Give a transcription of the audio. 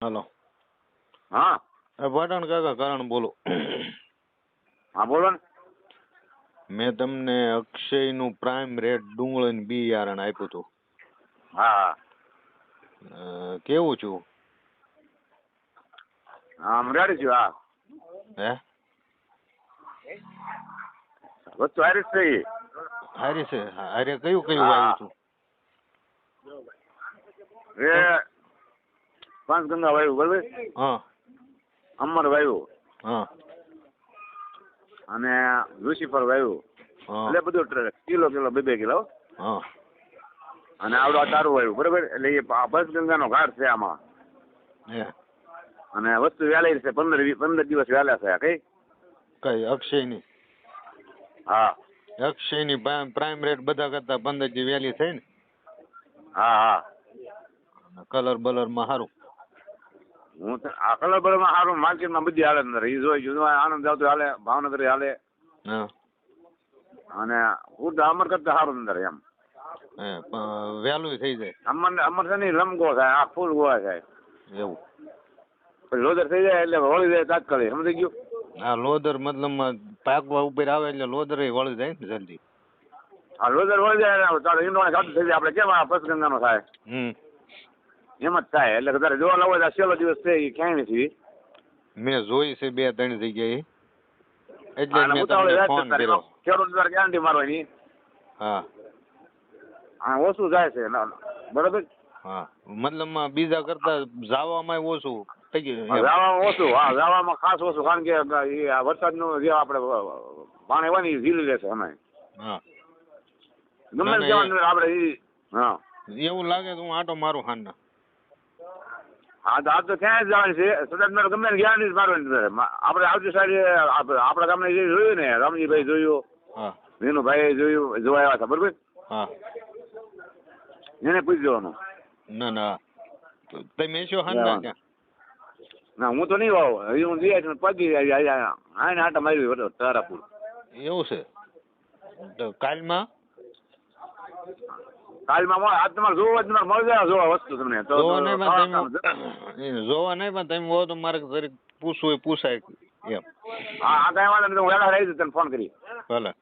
હાલો. હા. એ પઠાણ કાકા કારણ બોલો. હા બોલો ને. મેં તમને અક્ષયનું પ્રાઇમ રેટ ડુંગળીનું બિયારણ આપ્યું હતું. હા. કેવું છું? હા હું રેડી છું હા. હે? વસ્તુ હારી છે ઈ. હારી છે હારે કયું કયું. આવ્યું હતું એ પાંચગંગા વાયુ બરાબર? હા. અમર વાયુ હા. અને લુસીફર વાયુ એટલે બધું કિલો કિલો બે બે કિલો. હા. અને આવડો તારું વાયુ બરાબર? એટલે એ પંચગંગાનો ઘાટ છે આમાં. અને વસ્તુ વેલાઈ છે પંદર પંદર દિવસ વહેલા છે કઈ? કઈ અક્ષયની? હા. અક્ષયની પ્રાઇમ રેટ બધા કરતા પંદર જી વેલી થઈ ને? હા હા. કલર બલરમાં સારું. હું તો આ બલરમાં સારું માર્કેટમાં બધી હાલે અંદર. એ જોઈ જુદો આનંદ આવતો હાલે ભાવનગર હાલે. હા. અને હું અમર કરતા સારું અંદર એમ. વહેલું થઈ જાય. અમર અમર છે ને લંબગો થાય આ ફૂલ ગોવા થાય. એવું. પછી લોદર થઈ જાય એટલે વળી જાય તાત્કાલિક સમજી ગયું? હા લોદર મતલબ પાકવા ઉપર આવે એટલે લોદર વળી જાય ને જલ્દી. આ લોદર વળી જાય તારે ઈંડોણે ખાતું થઈ જાય. આપણે કેમ આ પસગંગાનો થાય? હમ. એમ જ થાય. એટલે તારે જોવા લાવો આ છેલ્લો દિવસ છે એ ક્યાંય નથી. મેં જોઈ છે બે ત્રણ જગ્યાએ. એટલે મેં તમને ફોન. કર્યો. ખેડૂત તારે ગેરંટી મારવાની. હા. હા ઓછું જાય છે. બરાબર? હા. મતલબમાં બીજા કરતા જાવામાં ઓછું થઈ ગયું. જાવામાં ઓછું. હા જાવામાં ખાસ ઓછું. કારણ કે આ વરસાદનું જે આપણે પાણી હોય ને એ ઝીલી લેશે અમે. હા. ગમે આપણે હા. એવું લાગે તો હું આટો મારું હાંના હા તો આ તો ક્યાં જવાનું જવાની છે? સદાજ ગમે જ્ઞાન જ મારવાની છે. આપણે આવતી સારી આપણે ગામને જે જોયું ને રામજીભાઈ જોયું હા. વિનુભાઈ જોયું જોવા આવ્યા હતા બરોબર? હા. એને પૂછી દેવાનું ના ના. તમે છો હા. ના હું તો નહીં વાવ. હું જઈ આવીશ પગી આને આટા મારી તારાપુર. એવું છે? કાલમાં? કાલમાં આજ તમારે જોવા જ મળી જોવા વસ્તુ તમને. જોવા નહીં પણ જોવા નહીં પણ તમે હો તો મારે જરીક પૂછવું પૂછાય એમ. હા આ કાંઈ વાંધો નહીં હું વેલા રહી તને ફોન કરી ભલે.